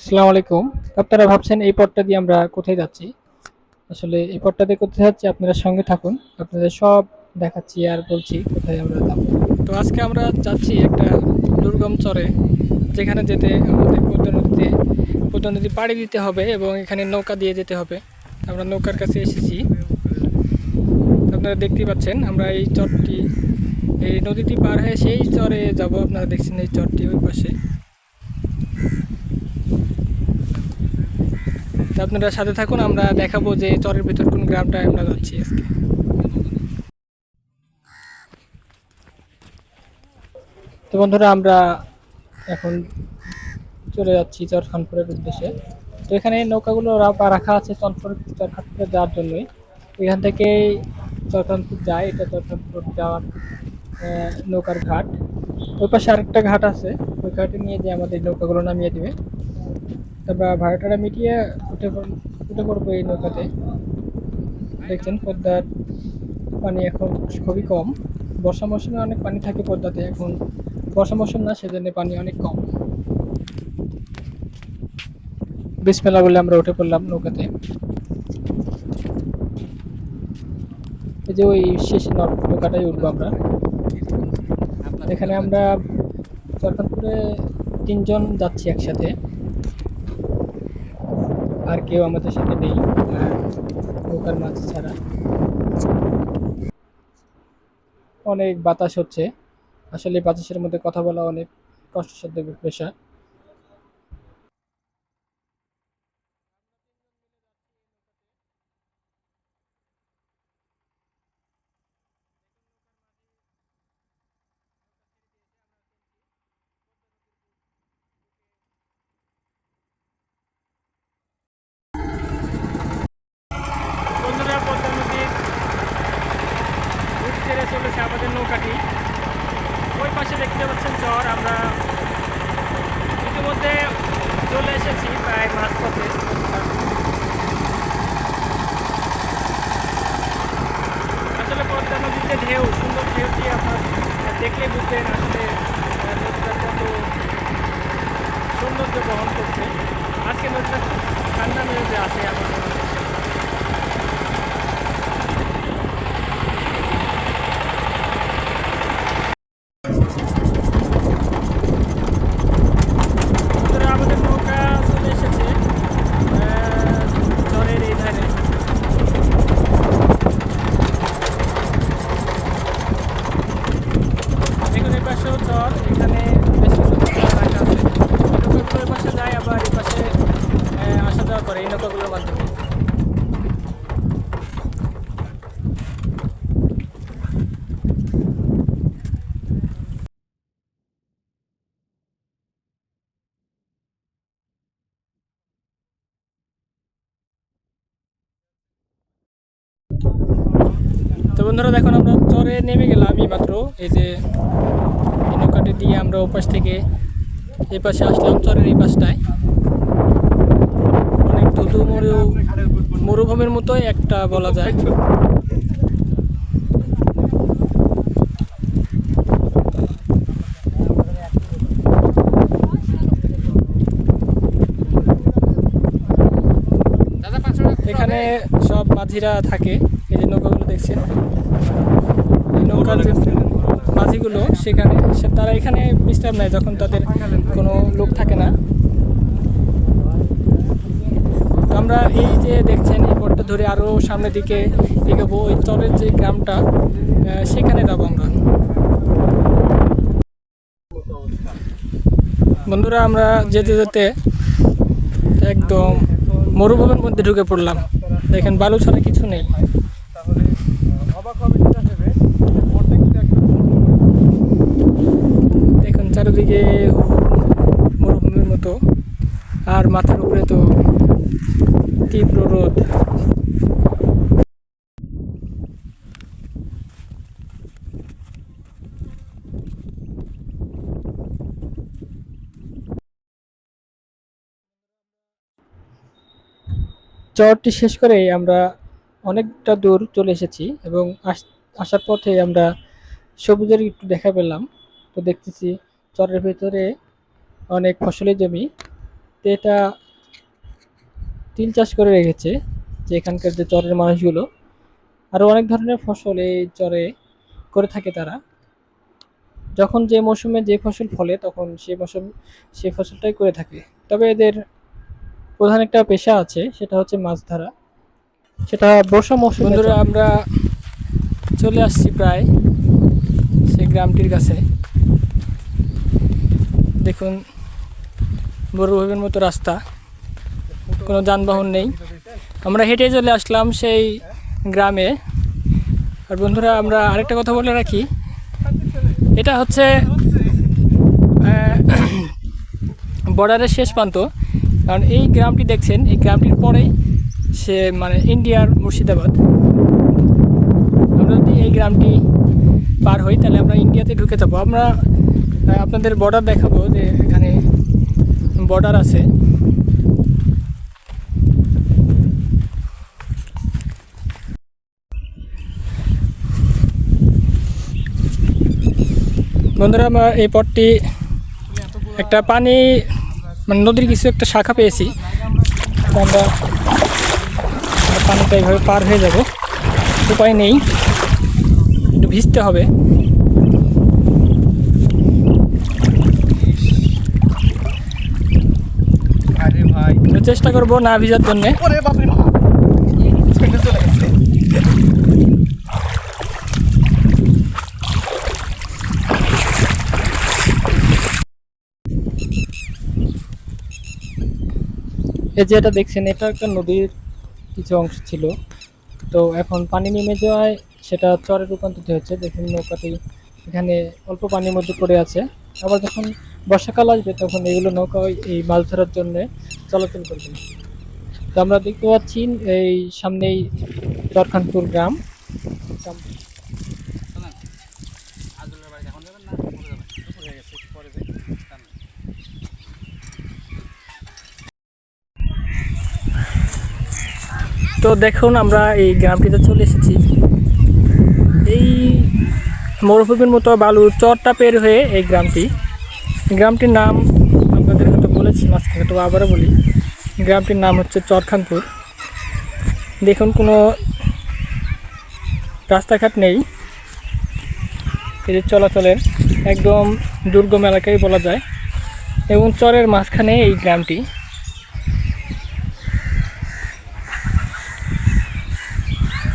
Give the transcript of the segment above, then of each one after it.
আসসালামু আলাইকুম। আপনারা ভাবছেন এই পথটা দিয়ে আমরা কোথায় যাচ্ছি? আসলে এই পথটা দিয়ে কোথায় যাচ্ছি আপনারা সঙ্গে থাকুন। আপনাদের সব দেখাচ্ছি আর বলছি কোথায় আমরা যাব। তো আজকে আমরা যাচ্ছি একটা দুর্গম চরে, যেখানে যেতে আমাদের পদ্মা নদীতে, পদ্মা নদী পাড়ি দিতে হবে এবং এখানে নৌকা দিয়ে যেতে হবে। আমরা নৌকার কাছে এসেছি। আপনারা দেখতেই পাচ্ছেন, আমরা এই চরটি, এই নদীটি পার হয়ে সেই চরে যাব। আপনারা দেখছেন এই চরটি ওই পাশে। তো আপনারা সাথে থাকুন, আমরা দেখাবো যে চরের ভিতর কোন গ্রামটায় আমরা যাচ্ছি আজকে। তো বন্ধুরা, আমরা এখন চলে যাচ্ছি চরখানপুরের উদ্দেশ্যে। তো এখানে নৌকাগুলো রাখা আছে চরখানপুর চরখানপুরে যাওয়ার জন্যই। এখান থেকে চরখানপুর যায়, এটা চরখানপুর যাওয়ার নৌকার ঘাট। ওই পাশে আরেকটা ঘাট আছে, ওই ঘাটে নিয়ে যে আমাদের নৌকাগুলো নামিয়ে দিবে। তারপর ভাড়াটাটা মিটিয়ে উঠে উঠে পড়ব এই নৌকাতে। দেখছেন পদ্মার পানি এখন খুবই কম। বর্ষা মৌসুমে অনেক পানি থাকে পদ্মাতে, এখন বর্ষা মৌসুম না, সেজন্য পানি অনেক কম। বিসমেলা বলে আমরা উঠে পড়লাম নৌকাতে। এই যে ওই শেষ নৌকাটাই উঠবো আমরা। এখানে আমরা চরখানপুরে তিনজন যাচ্ছি একসাথে। আর কেউ আমাদের সাথে নেই নৌকার মাছ ছাড়া। অনেক বাতাস হচ্ছে। আসলে বাতাসের মধ্যে কথা বলা অনেক কষ্টসাধ্য পেশা বন্ধুরা পদ্মা নদীর রূপ ছেড়ে চলেছে আমাদের নৌকাটি ওই পাশে দেখতে পাচ্ছেন চর আমরা ইতিমধ্যে চলে এসেছি প্রায় মাঝ পথে আসলে পদ্মা নদীতে ঢেউ, সুন্দর ঢেউটি আপনার দেখলে বুঝবেন আসলে নদীটা কত সৌন্দর্য বহন করছে। আজকে নদীটা ঠান্ডা নদীতে আছে আমার মনে হচ্ছে বন্ধুরা, আমাদের নৌকা চলে এসেছে আহ, চরের এই ধারে দেখুন এই পাশেও চর এখানে বেশ কিছু নৌকা রাখা আছে নৌকাগুলো এই পাশে যায় আবার এই পাশে আহ, আসা যাওয়া করে এই নৌকাগুলোর মাধ্যমে তো বন্ধুরা, দেখুন আমরা চরে নেমে গেলাম এই মাত্র এই যে নৌকাটি দিয়ে আমরা ওপাশ থেকে এই পাশে আসলাম চরের এই পাশটায়। অনেক ধুধু মরু মরুভূমির মতোই একটা বলা যায়। এখানে সব মাঝিরা থাকে। এই যে নৌকাগুলো দেখছেন নৌকার যে মাঝিগুলো সেখানে তারা এখানে বিশ্রাম নেয় যখন তাদের কোনো লোক থাকে না। আমরা এই যে দেখছেন, এই পথটা ধরে আরও সামনের দিকে এগোবো, ওই চরের যে গ্রামটা সেখানে যাব আমরা। বন্ধুরা, আমরা যেতে যেতে একদম মরুভূমির মধ্যে ঢুকে পড়লাম। দেখেন, বালু ছাড়া কিছু নেই। দেখুন চারিদিকে মরুভূমির মতো আর মাথার উপরে তো তীব্র রোদ। চরটি শেষ করে আমরা অনেকটা দূর চলে এসেছি এবং আস- আসার পথে আমরা সবুজের একটু দেখা পেলাম। তো দেখতেছি চরের ভেতরে অনেক ফসলের জমি। তো এটা তিল চাষ করে রেখেছে যে এখানকার যে চরের মানুষগুলো। আরও অনেক ধরনের ফসল এই চরে করে থাকে তারা। যখন যে মৌসুমে যে ফসল ফলে তখন সেই মৌসুম সেই ফসলটাই করে থাকে। তবে এদের প্রধান একটা পেশা আছে, সেটা হচ্ছে মাছ ধরা। সেটা বর্ষা মৌসুম বন্ধুরা আমরা চলে আসছি প্রায় সেই গ্রামটির কাছে। দেখুন বড়ভাবের মতো রাস্তা কোনো যানবাহন নেই। আমরা হেঁটে চলে আসলাম সেই গ্রামে। আর বন্ধুরা আমরা আরেকটা কথা বলে রাখি। এটা হচ্ছে বর্ডারের শেষ প্রান্ত। কারণ এই গ্রামটি দেখছেন এই গ্রামটির পরেই সে মানে ইন্ডিয়ার মুর্শিদাবাদ। আমরা যদি এই গ্রামটি পার হই, তাহলে আমরা ইন্ডিয়াতে ঢুকে যাব। আমরা আপনাদের বর্ডার দেখাবো যে এখানে বর্ডার আছে। বন্ধুরা, আমরা এই পথটি একটা পানি মানে নদীর কিছু একটা শাখা পেয়েছি। আমরা পানিটা এইভাবে পার হয়ে যাব। উপায় নেই। একটু ভিজতে হবে। আরে ভাই। তো চেষ্টা করব না ভিজার জন্যে। এই যে এটা দেখছেন এটা একটা নদীর কিছু অংশ ছিল। তো এখন পানি নেমে যাওয়ায় সেটা চরে রূপান্তরিত হয়েছে। দেখুন নৌকাটি এখানে অল্প পানির মধ্যে পড়ে আছে। আবার যখন বর্ষাকাল আসবে তখন এগুলো নৌকা এই মাছ ধরার জন্য চলাচল করবে। তো আমরা দেখতে পাচ্ছি এই সামনেই দরখানপুর গ্রাম। তো দেখুন, আমরা এই গ্রামটিতে চলে এসেছি। এই মরুভূমির মতো বালুর চরটা পের হয়ে এই গ্রামটি। গ্রামটির নাম আপনাদের হয়তো বলেছি, মাঝখানে তো আবারও বলি। গ্রামটির নাম হচ্ছে চরখানপুর। দেখুন, কোনো রাস্তাঘাট নেই। এদের চলাচলের একদম দুর্গম এলাকায় বলা যায়। এবং চরের মাঝখানে এই গ্রামটি।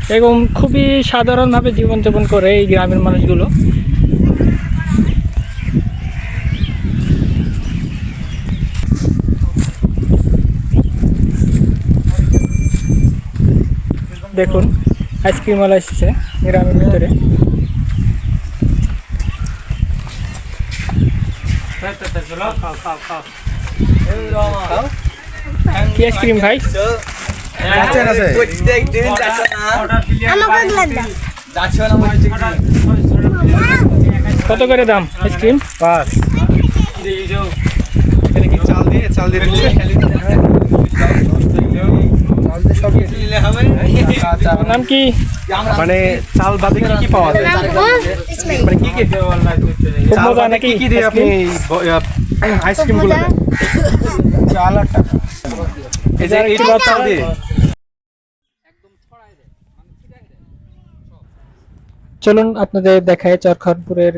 এবং খুবই সাধারণভাবে জীবনযাপন করে এই গ্রামের মানুষগুলো দেখুন আইসক্রিমওয়ালা এসেছে গ্রামের ভিতরে কি আইসক্রিম ভাই আছে কত করে দাম আইসক্রিম? পাঁচ। এখানে চাল দিয়ে? দিয়ে নাম কি? মানে চাল বাদে কি কি পাওয়া যায়? মানে কি কি? চাল বাদে কি কি দিয়ে আপনি আইসক্রিম? গুলো চাল আর টাকা। এই যে এই চাল? দিয়ে? চলুন আপনাদের দেখায় চরখানপুরের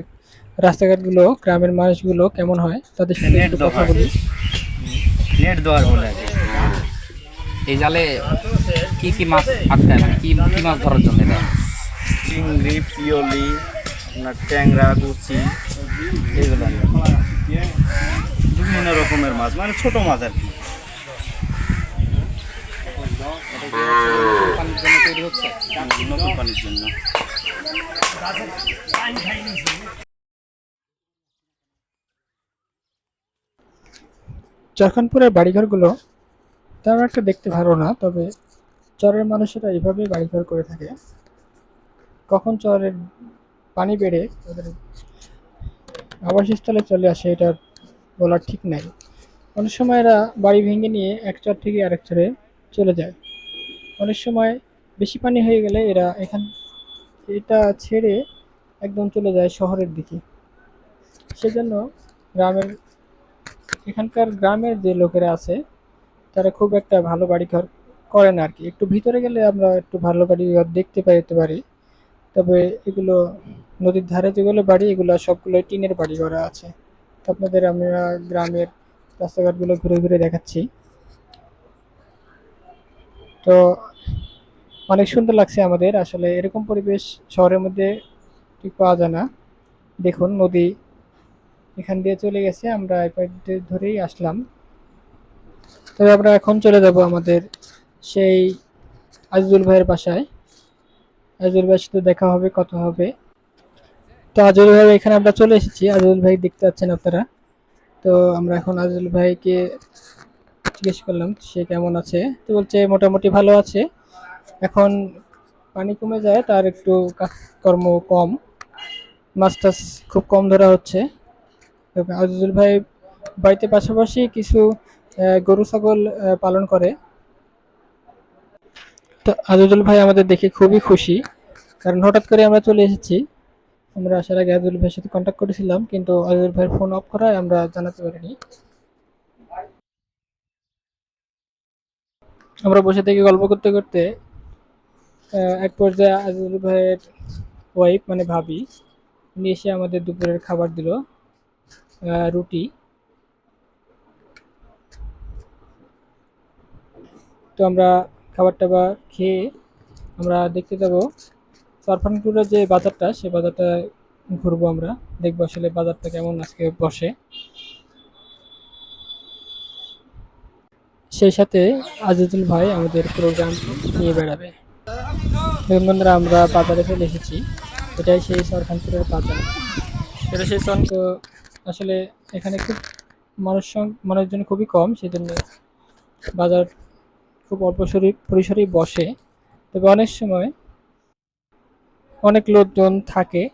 রাস্তাঘাটগুলো গ্রামের মানুষগুলো কেমন হয় তাদের সাথে একটু কথা বলি। নেট দেওয়ার বলে এই জালে কি কি মাছ আটকায় মানে কি কি মাছ ধরার জন্য এটা? চিংড়ি পিওলি আপনার ট্যাংরা গুচি এগুলো। বিভিন্ন রকমের মাছ মানে ছোট মাছ আর কি। পানির চরখানপুরের বাড়িঘরগুলো তেমন একটা দেখতে ভালো না, তবে চরের মানুষেরা এইভাবেই বাড়িঘর করে থাকে। কখন চরের পানি বেড়ে ওদের আবাসস্থলে চলে আসে, এটা বলার ঠিক নাই। অনেক সময় এরা বাড়ি ভেঙে নিয়ে এক চর থেকে আরেক চরে চলে যায়। অনেক সময় বেশি পানি হয়ে গেলে এরা এখান, এটা ছেড়ে একদম চলে যায় শহরের দিকে। সেজন্য গ্রামের, এখানকার গ্রামের যে লোকেরা আছে, তারা খুব একটা ভালো বাড়ি ঘর করে না আর কি। একটু ভিতরে গেলে আমরা একটু ভালো বাড়ি ঘর দেখতে পাইতে পারি। তবে এগুলো নদীর ধারে যেগুলো বাড়ি, এগুলো সবগুলো টিনের বাড়ি করা আছে। তো আপনাদের আমরা গ্রামের রাস্তাঘাটগুলো ঘুরে ঘুরে দেখাচ্ছি। তো অনেক সুন্দর লাগছে আমাদের। আসলে এরকম পরিবেশ শহরের মধ্যে ঠিক পাওয়া যায় না। দেখুন, নদী এখান দিয়ে চলে গেছে, আমরা ধরেই আসলাম। তবে আমরা এখন চলে যাব আমাদের সেই আজিজুল ভাইয়ের বাসায়। আজিজুল ভাইয়ের সাথে দেখা হবে, কথা হবে। তো আজিজুল ভাই, এখানে আমরা চলে এসেছি। আজিজুল ভাই দেখতে পাচ্ছেন আপনারা। তো আমরা এখন আজিজুল ভাইকে জিজ্ঞেস করলাম, সে কেমন আছে? তো বলছে, মোটামুটি ভালো আছে। এখন পানি কমে যায়, তার একটু কাজকর্ম কম। মাছ খুব কম ধরা হচ্ছে। আজিজুল ভাই বাড়িতে পাশাপাশি কিছু গরু, ছাগল পালন করে। তো আজিজুল ভাই আমাদের দেখে খুবই খুশি। কারণ হঠাৎ করে আমরা চলে এসেছি। আমরা আসার আগে আজিজুল ভাইয়ের সাথে কন্ট্যাক্ট করেছিলাম, কিন্তু আজিজুল ভাইয়ের ফোন অফ করায় আমরা জানাতে পারিনি। আমরা বসে থেকে গল্প করতে করতে এক পর্যায়ে আজিজুল ভাইয়ের ওয়াইফ মানে ভাবি, উনি এসে আমাদের দুপুরের খাবার দিল রুটি। তো আমরা খাবার টাবার খেয়ে আমরা দেখতে যাব সারফানপুরের যে বাজারটা, সে বাজারটা ঘুরবো আমরা, দেখব আসলে বাজারটা কেমন আজকে বসে। সেই সাথে আজিজুল ভাই আমাদের প্রোগ্রাম নিয়ে বেড়াবে। বন্ধুরা, আমরা বাজারে চলে এসেছি। এটাই সেই সরখানপুরের বাজার। এটা সেই সন তো আসলে এখানে খুব মানুষ মানুষজন খুবই কম সেই জন্য বাজার খুব অল্প সরি- পরিসরেই বসে। তবে অনেক সময় অনেক লোকজন থাকে।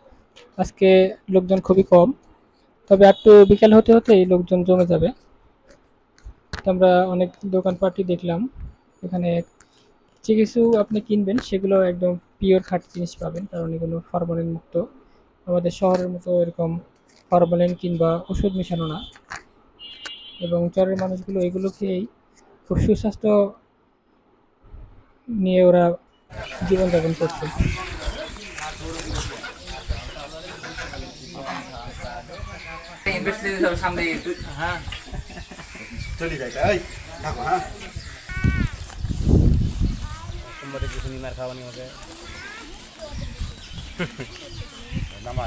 আজকে লোকজন খুবই কম। তবে একটু বিকেল হতে হতে এই লোকজন জমে যাবে। আমরা অনেক দোকানপাটই দেখলাম। এখানে যে কিছু আপনি কিনবেন, সেগুলো একদম পিওর খাঁটি জিনিস পাবেন, কারণ এগুলো ফরমালিন মুক্ত। আমাদের শহরের মতো এরকম ফরমালিন কিংবা ওষুধ মেশানো না। এবং চরের মানুষগুলো এগুলো খেয়েই খুব সুস্বাস্থ্য নিয়ে ওরা জীবনযাপন করছে। সামনে। চলে যাই এই থাকো হ্যাঁ। তোমাদের কিছু নিমার খাওয়ানি আমাকে নামা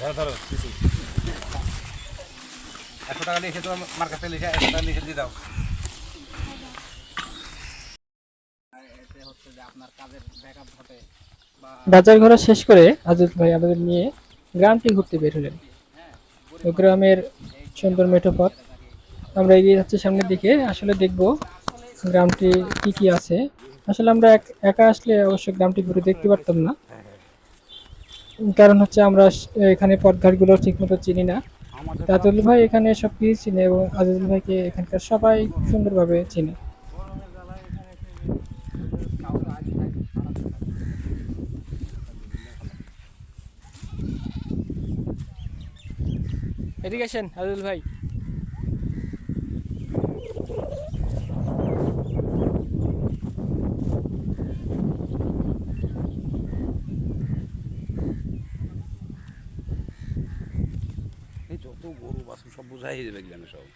ধরো ধরো একশো টাকা লিখে তোমার মার কাছে লিখে একশো টাকা লিখে দিয়ে দাও। আপনার কাজের ব্যাকআপ ঘটে বা বাজার ঘোরা শেষ করে আজিজ ভাই আমাদের নিয়ে গ্রামটি ঘুরতে বের হলেন। গ্রামের সুন্দর মেঠো পথ। আমরা এগিয়ে যাচ্ছি সামনের দিকে। আসলে দেখব গ্রামটি কি কি আছে। আসলে আমরা এক- আসলে অবশ্য গ্রামটি ঘুরে দেখতে পারতাম না। কারণ হচ্ছে আমরা এখানে পথঘাটগুলো ঠিকমতো চিনি না। তাজুল ভাই এখানে সব কিছু চিনে এবং আজিজুল ভাইকে এখানকার সবাই সুন্দরভাবে চিনে। এদিকে আসেন আজিজুল ভাই। যত গরু বাছুর সব বোঝাই যাবে সব।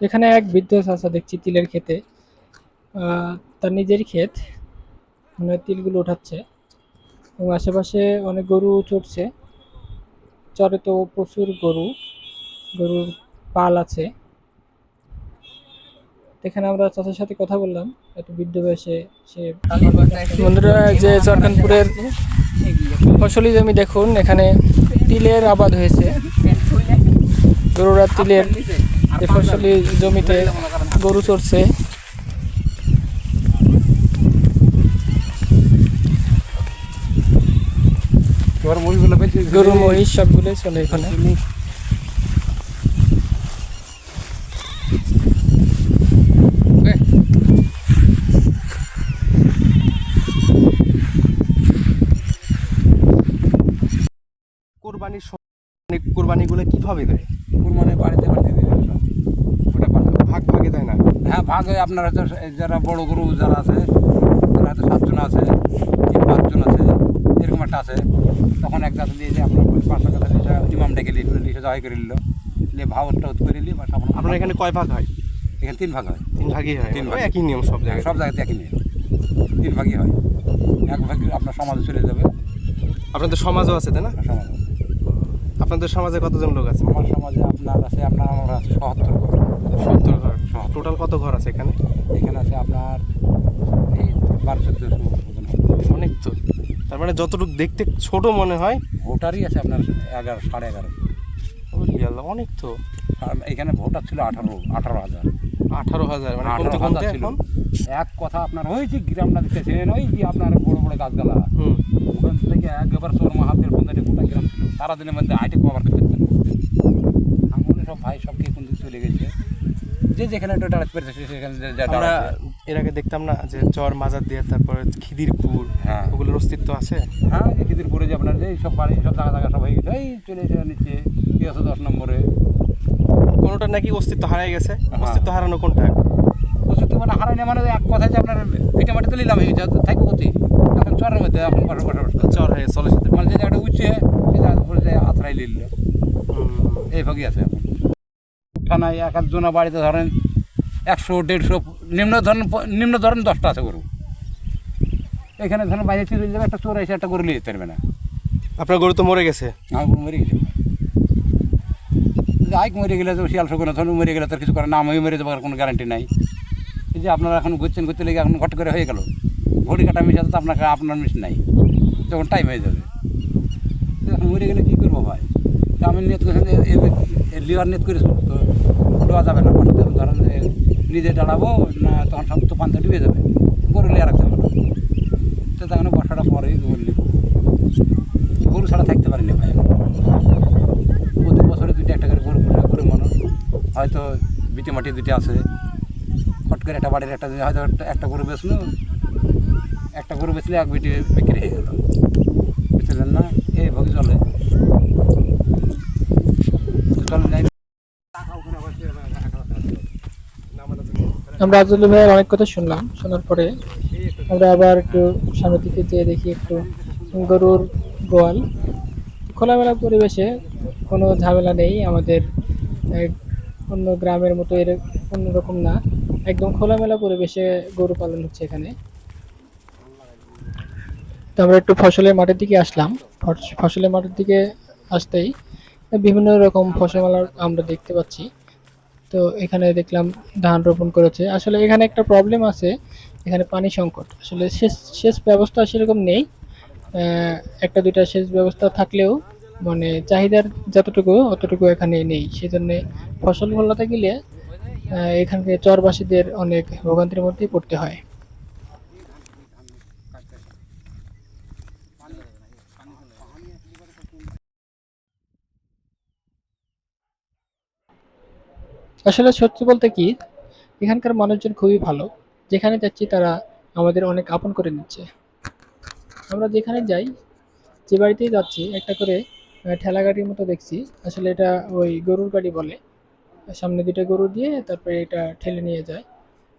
এখানে এক বৃদ্ধ চাষা দেখছি তিলের খেতে আহ, তার নিজের ক্ষেত মানে তিলগুলো উঠাচ্ছে। এবং আশেপাশে অনেক গরু চড়ছে। চরে তো প্রচুর গরু, গরুর পাল আছে। এখানে আমরা চাষার সাথে কথা বললাম, একটু বৃদ্ধ বয়সে সে বন্ধুরা যে চরকানপুরের ফসলি জমি দেখুন, এখানে তিলের আবাদ হয়েছে। গরুরা তিলের ফসলি জমিতে গরু চড়ছে। গরু মহিষ সবগুলোই চলে এখানে। আপনারা কীভাবে দেয়? বাড়িতে বাড়িতে দেয় ওটা ভাগ দেয় না? হ্যাঁ আপনার যারা বড় গরু যারা আছে তারা সাতজন আছে পাঁচজন আছে এরকম একটা আছে। তখন এক গাছ দিয়ে যে আপনার পাঁচশো কথা লিসা ইমাম ডেকে লিসা জয় করে নিল। নিয়ে ভাবটা করে নিলি বা আপনার এখানে কয় ভাগ হয়? এখানে তিন ভাগ হয়। তিন ভাগই হয়। তিন ভাগ। একই নিয়ম সব জায়গায়। সব জায়গাতে একই নিয়ম। তিন ভাগই হয়। এক ভাগ আপনার সমাজে চলে যাবে। আপনাদের সমাজও আছে তাই না? সমাজ আপনাদের সমাজে কতজন লোক আছে? আমার সমাজে আপনার আছে আপনার আমার আছে সত্তর ঘর। সত্তর ঘর। টোটাল কত ঘর আছে এখানে? এখানে আছে আপনার এই বারো চোদ্দশো অনেক তো। তার মানে যতটুকু দেখতে ছোট মনে হয় ভোটারই আছে আপনার এগারো সাড়ে এগারো। আল্লাহ, অনেক তো। আর এখানে ভোটার ছিল আঠারো আঠারো হাজার। আঠারো হাজার মানে আঠারো হাজার ছিল। এক কথা আপনার ওই যে গ্রামটা দেখতেছেন ওই যে আপনার বড় বড় গাছগালা। ওখান থেকে একবার চোর মাহাতের পঞ্চায়েত গোটা গ্রাম ছিল সারাদিনের মধ্যে আইটে কভার করতে পারতেন সব ভাই সব কে কোন দিকে চলে গেছে। যে যেখানে একটা দাঁড়াতে পেরেছে সে সেখানে এর আগে দেখতাম না যে চর মাজার দিয়ে তারপরে খিদিরপুর হ্যাঁ। ওগুলোর অস্তিত্ব আছে? হ্যাঁ যে খিদির পরে যে আপনার যে সব বাড়ি সব জায়গা জায়গা সব হয়ে গেছে এই চলে এসে নিচ্ছে কি আছে দশ নম্বরে? কোনোটা নাকি অস্তিত্ব হারাই গেছে? হ্যাঁ। অস্তিত্ব হারানো কোনটা? অস্তিত্ব মানে হারাই না মানে এক কথায় যে আপনার ভিটে মাটিতে নিলাম হয়ে যাচ্ছে থাকব কোথায় এখন চরের মধ্যে এখন চর হয়ে চলে সাথে। মানে যে একটা উঠছে সে জায়গা উপরে যে আত্রাই লিল এই ভাগই আছে এখন। থানায় এক একজনের বাড়িতে ধরেন একশো দেড়শো নিম্ন ধরেন নিম্ন ধরেন দশটা আছে গরু। এখানে ধরেন বাইরে চলে যাবে একটা চোর এসে একটা গরু নিয়ে যেতে পারবে না। আপনার গরু তো মরে গেছে? আমার গরু মরে গেছে। আইক মরে গেলে তো শিয়াল শকুন ধরুন মরে গেলে তার কিছু করে না আমি মরে যাবার কোনো গ্যারান্টি নাই। এই যে আপনারা এখন ঘুরছেন ঘুরতে লেগে এখন ঘট করে হয়ে গেল। ঘড়ি কাটা মিশে তো আপনাকে আপনার মিশ নাই। যখন টাইম হয়ে যাবে। এখন মরে গেলে কী করব ভাই? তা আমি করেছি যে লিভার নিয়ত করেছি তো দেওয়া যাবে না। ধরেন নিজে দাঁড়াবো না তখন সব তো পান্তা ডুবে যাবে। গরু লিয়ে রাখতে না। তো তখন বর্ষাটা পরেই গরু গরু ছাড়া থাকতে পারিনি ভাই। প্রতি বছরে দুইটা একটা করে গরু পোষা করে মানুষ হয়তো বিটি মাটি দুইটা আছে। হট করে একটা বাড়ির একটা হয়তো একটা- গরু বেচলো, একটা গরু বেচলে এক বিটি বিক্রি হয়ে গেল। বুঝলেন না এইভাবে চলে আমরা আজল ভাইয়ের অনেক কথা শুনলাম। শোনার পরে আমরা আবার একটু সামনের দিকে যেয়ে দেখি একটু গরুর গোয়াল। খোলামেলা পরিবেশে কোনো ঝামেলা নেই। আমাদের অন্য গ্রামের মতো এর অন্যরকম না। একদম খোলামেলা পরিবেশে গরু পালন হচ্ছে এখানে। তো আমরা একটু ফসলের মাঠের দিকে আসলাম। ফস- ফসলের মাঠের দিকে আসতেই বিভিন্ন রকম ফসল আমরা দেখতে পাচ্ছি। তো এখানে দেখলাম ধান রোপণ করেছে। আসলে এখানে একটা প্রবলেম আছে, এখানে পানি সংকট। আসলে সেচ সেচ ব্যবস্থা সেরকম নেই। একটা দুইটা সেচ ব্যবস্থা থাকলেও মানে চাহিদার যতটুকু, অতটুকু এখানে নেই। সেজন্য ফসল ফলাতে গেলে এখানকে চরবাসীদের অনেক ভোগান্তির মধ্যেই পড়তে হয়। আসলে সত্যি বলতে কি, এখানকার মানুষজন খুবই ভালো। যেখানে যাচ্ছি তারা আমাদের অনেক আপন করে নিচ্ছে। আমরা যেখানে যাই, যে বাড়িতেই যাচ্ছি, একটা করে ঠেলা গাড়ির মতো দেখছি। আসলে এটা ওই গরুর গাড়ি বলে। সামনে দুটো গরু দিয়ে তারপরে এটা ঠেলে নিয়ে যায়।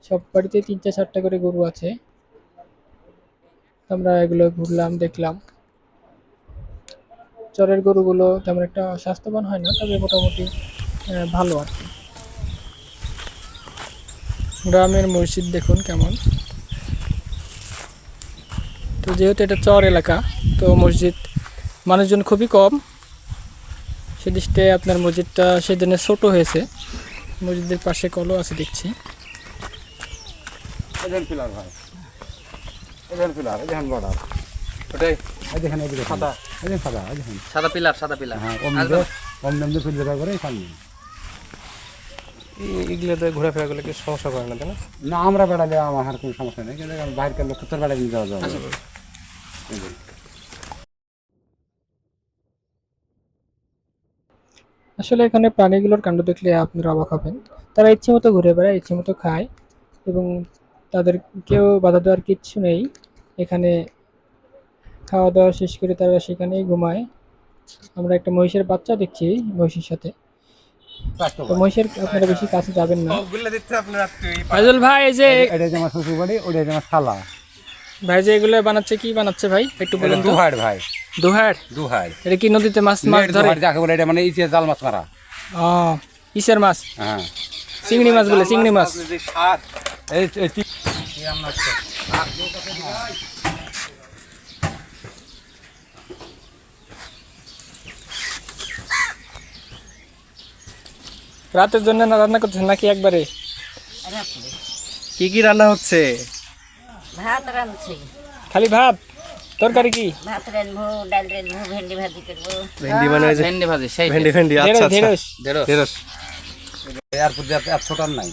সব বাড়িতে তিন চার চারটা করে গরু আছে। আমরা এগুলো ঘুরলাম, দেখলাম। চরের গরুগুলো তেমন একটা স্বাস্থ্যবান হয় না, তবে মোটামুটি ভালো আর কি। গ্রামের মসজিদ দেখুন কেমন। তো যেহেতু এটা চর এলাকা তো মসজিদ মানুষজন খুবই কম। সে দৃষ্টে আপনার মসজিদটা সেজন্য ছোট হয়েছে। মসজিদের পাশে কলও আছে দেখছি। ভাই। বর্ডার ওটাই। সাদা। সাদা সাদা পিলার সাদা পিলার। হ্যাঁ। দামে কম দামে ফিল করে সামনে। এগুলোতে ঘোরাফেরা করলে কি সমস্যা করে না তাই না? না আমরা বেড়ালে আমার কোনো সমস্যা নেই। কিন্তু বাইরের লোক তোর বেড়ালে যাওয়া যাবে। আসলে এখানে প্রাণীগুলোর কাণ্ড দেখলে আপনারা অবাক হবেন। তারা ইচ্ছে মতো ঘুরে বেড়ায় ইচ্ছে মতো খায় এবং তাদের কেউ বাধা দেওয়ার কিচ্ছু নেই। এখানে খাওয়া দাওয়া শেষ করে তারা সেখানেই ঘুমায়। আমরা একটা মহিষের বাচ্চা দেখছি মহিষের সাথে। তো মহিষের আপনারা বেশি কাছে যাবেন না। ওগুলো দিতে আপনারা ফাইজুল ভাই এই যে এটা আমার শ্বশুর বাড়ি ওটা আমার শালা ভাই যে এগুলো বানাচ্ছে কি বানাচ্ছে ভাই? একটু বলেন দুহাড় ভাই। দোহার দুহাড়। এটা কি নদীতে মাছ মাছ ধরে? যাকে বলে এটা মানে ইচ্ছে জাল মাছ মারা। ও ইসের মাছ? হ্যাঁ। চিংড়ি মাছ বলে চিংড়ি মাছ। এই রাতের জন্য না রান্না করছেন নাকি একবারে? কি কি রান্না হচ্ছে? ভাত রাঁধছি। খালি ভাত? তরকারি কি? ভাত রাঁধবো ডাল রাঁধবো ভেন্ডি ভাজি করব। ভেন্ডি মানে যে ভেন্ডি ভাজি সেই ভেন্ডি ভেন্ডি আচ্ছা আচ্ছা। ঢেঁড়স। দেড়ো ঢেঁড়স। এর প্রতি এত এত ছোটার নাই।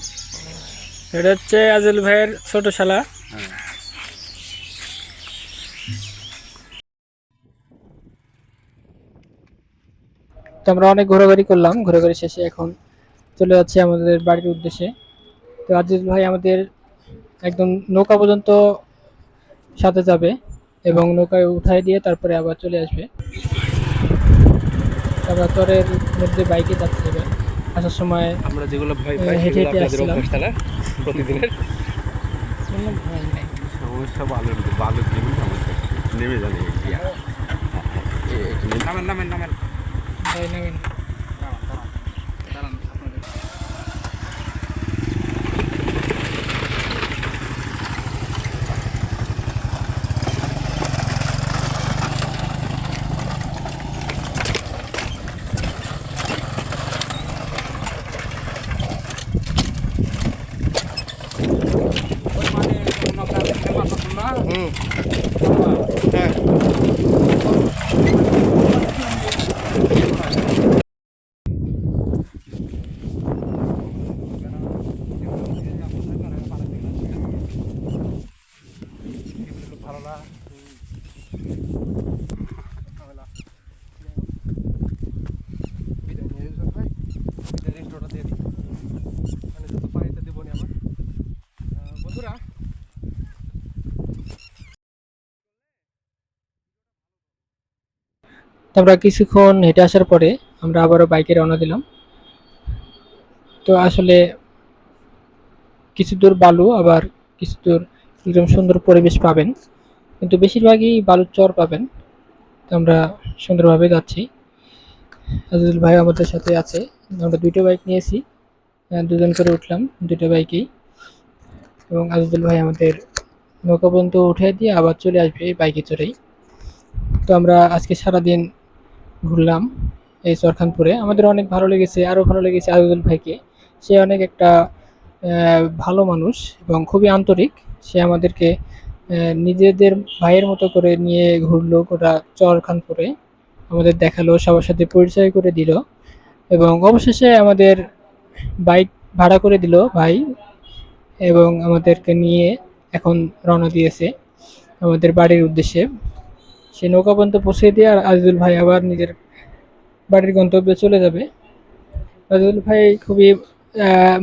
এটা হচ্ছে আজল ভাইয়ের ছোট শালা। তো আমরা অনেক ঘোরাঘুরি করলাম। ঘোরাঘুরি শেষে এখন চলে যাচ্ছি আমাদের বাড়ির উদ্দেশ্যে। তো আজিজ ভাই আমাদের একদম নৌকা পর্যন্ত সাথে যাবে এবং নৌকায় উঠাই দিয়ে তারপরে আবার চলে আসবে। আমরা চরের মধ্যে বাইকে যাচ্ছি যাবে। আসার সময় আমরা যেগুলো হেঁটে হেঁটে আসছিলাম। প্রতিদিনের? কোনো ভয় নাই। সমস্যা ভালো ভালো সমস্যা নেমে জানে নামেন নামেন নামেন। নেবেন তো আমরা কিছুক্ষণ হেঁটে আসার পরে আমরা আবারও বাইকে রওনা দিলাম। তো আসলে কিছু দূর বালু, আবার কিছু দূর একদম সুন্দর পরিবেশ পাবেন। কিন্তু বেশিরভাগই বালুর চর পাবেন। তো আমরা সুন্দরভাবে যাচ্ছি। আজিজুল ভাই আমাদের সাথে আছে। আমরা দুটো বাইক নিয়েছি। দুজন করে উঠলাম দুটো বাইকেই। এবং আজিজুল ভাই আমাদের নৌকা পর্যন্ত উঠে দিয়ে আবার চলে আসবে এই বাইকে চড়েই। তো আমরা আজকে সারাদিন ঘুরলাম এই চরখানপুরে। আমাদের অনেক ভালো লেগেছে, আরও ভালো লেগেছে আজিজুল ভাইকে। সে অনেক একটা ভালো মানুষ এবং খুবই আন্তরিক। সে আমাদেরকে নিজেদের ভাইয়ের মতো করে নিয়ে ঘুরলো গোটা চরখানপুরে। আমাদের দেখাল, সবার সাথে পরিচয় করে দিল এবং অবশেষে আমাদের বাইক ভাড়া করে দিল ভাই এবং আমাদেরকে নিয়ে এখন রওনা দিয়েছে আমাদের বাড়ির উদ্দেশ্যে। সে নৌকা পর্যন্ত পৌঁছে দিয়ে আর আজিজুল ভাই আবার নিজের বাড়ির গন্তব্যে চলে যাবে। আজিজুল ভাই খুবই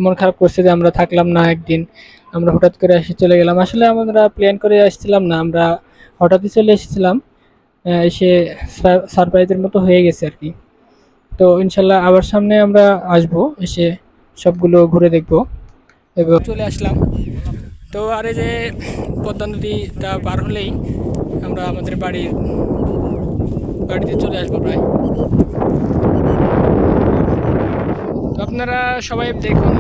মন খারাপ করছে যে আমরা থাকলাম না একদিন, আমরা হঠাৎ করে এসে চলে গেলাম। আসলে আমরা প্ল্যান করে আসছিলাম না, আমরা হঠাৎই চলে এসেছিলাম এসে সারপ্রাইজের মতো হয়ে গেছে আর কি। তো ইনশাল্লাহ আবার সামনে আমরা আসব, এসে সবগুলো ঘুরে দেখব। এবং চলে আসলাম। তো আর এই যে পদ্মা নদীটা পার হলেই আমরা আমাদের বাড়ির বাড়িতে চলে আসব প্রায়। তো আপনারা সবাই দেখুন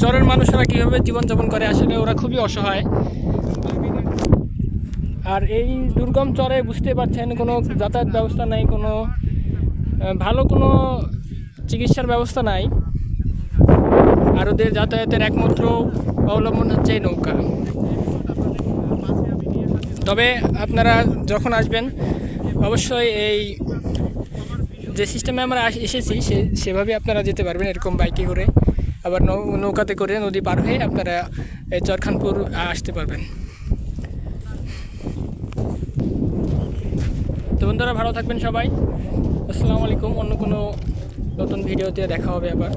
চরের মানুষরা কীভাবে জীবনযাপন করে আসলে ওরা খুবই অসহায়। আর এই দুর্গম চরে বুঝতে পারছেন কোনো যাতায়াত ব্যবস্থা নাই, কোনো ভালো কোনো চিকিৎসার ব্যবস্থা নাই। ওদের যাতায়াতের একমাত্র অবলম্বন হচ্ছে এই নৌকা। তবে আপনারা যখন আসবেন, অবশ্যই এই যে সিস্টেমে আমরা এসেছি, সে সেভাবে আপনারা যেতে পারবেন এরকম বাইকে করে। আবার নৌকাতে করে নদী পার হয়ে আপনারা এই চরখানপুর আসতে পারবেন। তো বন্ধুরা, ভালো থাকবেন সবাই। আসসালামু আলাইকুম। অন্য কোনো নতুন ভিডিওতে দেখা হবে আবার।